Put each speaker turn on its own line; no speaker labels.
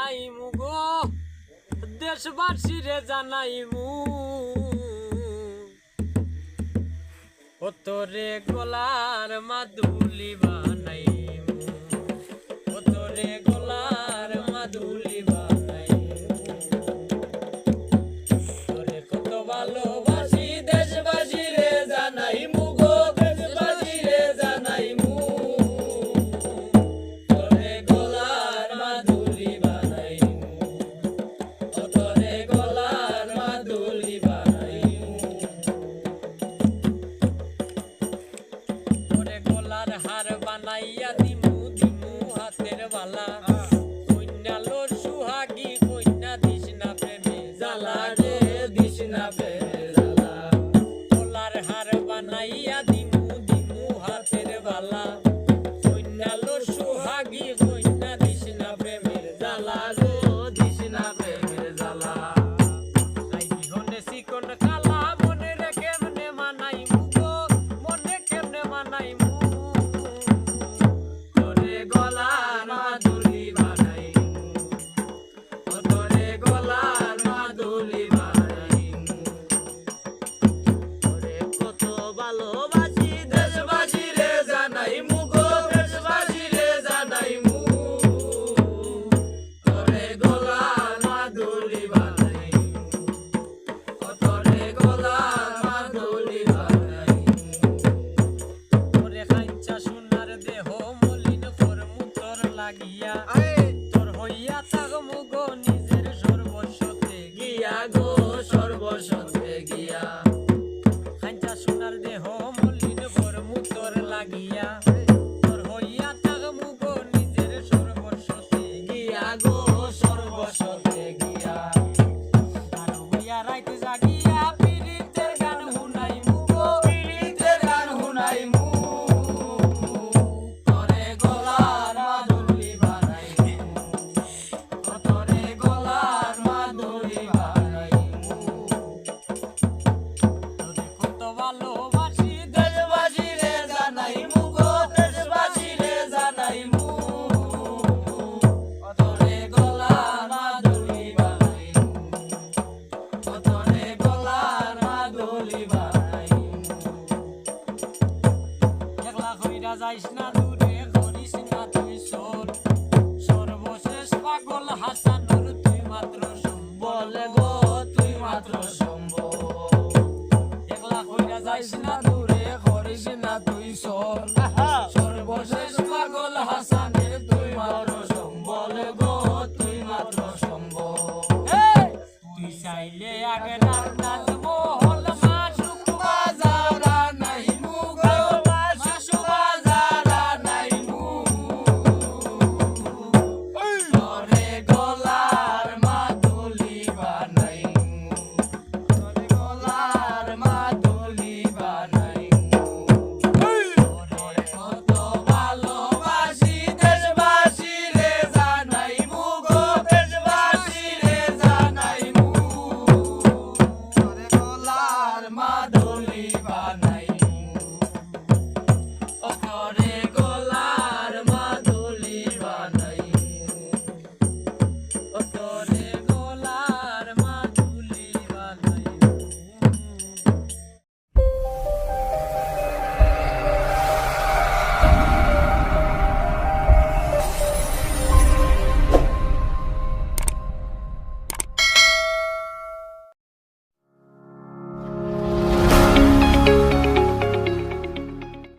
জানাই মুগো দেশবাসী রে জানাই মু ও তোরে গোলার মাদুলিবা বানাইয়া দিমু দিমু হাতের বালা। কন্যালোর সুহাগী, কন্যা দিস না প্রেমের জ্বালা গো, দিস না লাগিয়া তোর হইয়া থাক মুগো নিজের সর্বস্বতে গিয়া গো সর্বস্বতে গিয়া। একলা যাইস না দূরে করিস না তুই সোর সর্বশেষ পাগল হাসানুর তুই মাত্র সম্বল গো তুই মাত্র সম্বল। একলা কইরা যাইস না দূরে করিস না তুই সোর সর্বশেষ পাগল হাসানের তুই মাত্র সম্বল গো তুই মাত্র সম্বল। তুই চাইলে আগে না Holy.